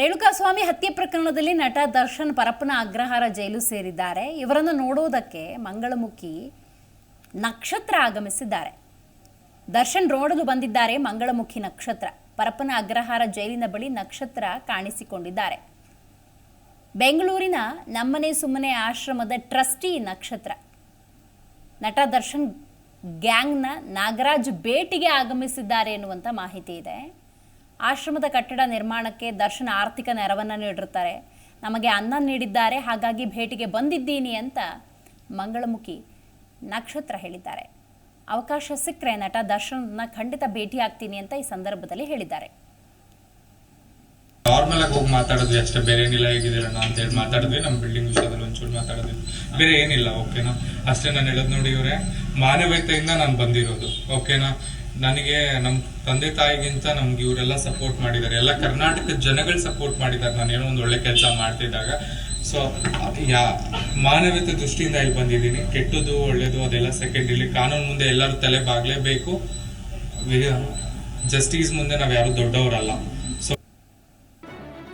ರೇಣುಕಾಸ್ವಾಮಿ ಹತ್ಯೆ ಪ್ರಕರಣದಲ್ಲಿ ನಟ ದರ್ಶನ್ ಪರಪ್ಪನ ಅಗ್ರಹಾರ ಜೈಲು ಸೇರಿದ್ದಾರೆ. ಇವರನ್ನು ನೋಡೋದಕ್ಕೆ ಮಂಗಳಮುಖಿ ನಕ್ಷತ್ರ ಆಗಮಿಸಿದ್ದಾರೆ. ದರ್ಶನ್ ನೋಡಲು ಬಂದಿದ್ದಾರೆ ಮಂಗಳಮುಖಿ ನಕ್ಷತ್ರ. ಪರಪ್ಪನ ಅಗ್ರಹಾರ ಜೈಲಿನ ಬಳಿ ನಕ್ಷತ್ರ ಕಾಣಿಸಿಕೊಂಡಿದ್ದಾರೆ. ಬೆಂಗಳೂರಿನ ನಮ್ಮನೆ ಸುಮ್ಮನೆ ಆಶ್ರಮದ ಟ್ರಸ್ಟಿ ನಕ್ಷತ್ರ. ನಟ ದರ್ಶನ್ ಗ್ಯಾಂಗ್ನ ನಾಗರಾಜ್ ಭೇಟಿಗೆ ಆಗಮಿಸಿದ್ದಾರೆ ಎನ್ನುವಂಥ ಮಾಹಿತಿ ಇದೆ. ಆಶ್ರಮದ ಕಟ್ಟಡ ನಿರ್ಮಾಣಕ್ಕೆ ದರ್ಶನ ಆರ್ಥಿಕ ನೆರವನ್ನು ನೀಡಿರ್ತಾರೆ ನಮಗೆ ಅನ್ನ ನೀಡಿದ್ದಾರೆ, ಹಾಗಾಗಿ ಭೇಟಿಗೆ ಬಂದಿದ್ದೀನಿ ಅಂತ ಮಂಗಳಮುಖಿ ನಕ್ಷತ್ರ ಹೇಳಿದ್ದಾರೆ. ಅವಕಾಶ ಸಿಕ್ಕರೆ ನಟ ದರ್ಶನ್ನ ಖಂಡಿತ ಭೇಟಿ ಆಗ್ತೀನಿ ಅಂತ ಈ ಸಂದರ್ಭದಲ್ಲಿ ಹೇಳಿದ್ದಾರೆ. ನಾರ್ಮಲ್ ಆಗಿ ಹೋಗಿ ಮಾತಾಡಿದ್ವಿ ಅಷ್ಟೇ ಬೇರೆ ಏನಿಲ್ಲ ಹೇಗಿದ್ದೀರಣ್ಣ ಅಂತ ಹೇಳಿ ಮಾತಾಡಿದ್ವಿ ನಮ್ಮ ಬಿಲ್ಡಿಂಗ್ ವಿಷಯದಲ್ಲಿ ಒಂಚೂರು ಮಾತಾಡಿದ್ವಿ ಬೇರೆ ಏನಿಲ್ಲ ಓಕೆನಾ ಅಷ್ಟೇ ನಾನು ಹೇಳೋದು ನೋಡಿ ಇವ್ರೆ, ಮಾನವೀಯತೆಯಿಂದ ನಾನು ಬಂದಿರೋದು ಓಕೆನಾ ನನಗೆ ನಮ್ಮ ತಂದೆ ತಾಯಿಗಿಂತ ನಮ್ಗೆ ಇವರೆಲ್ಲ ಸಪೋರ್ಟ್ ಮಾಡಿದ್ದಾರೆ. ಎಲ್ಲ ಕರ್ನಾಟಕದ ಜನಗಳು ಸಪೋರ್ಟ್ ಮಾಡಿದ್ದಾರೆ. ನಾನು ಏನೋ ಒಂದು ಒಳ್ಳೆ ಕೆಲಸ ಮಾಡ್ತಿದ್ದಾಗ. ಸೊ ಯಾ, ಮಾನವೀಯತೆ ದೃಷ್ಟಿಯಿಂದ ಇಲ್ಲಿ ಬಂದಿದ್ದೀನಿ. ಕೆಟ್ಟದ್ದು, ಒಳ್ಳೇದು, ಅದೆಲ್ಲ ಸೆಕೆಂಡ್ ಇಲ್ಲಿ. ಕಾನೂನು ಮುಂದೆ ಎಲ್ಲರೂ ತಲೆ ಬಾಗ್ಲೇಬೇಕು. ಜಸ್ಟಿಸ್ ಮುಂದೆ ನಾವು ಯಾರು ದೊಡ್ಡವರಲ್ಲ.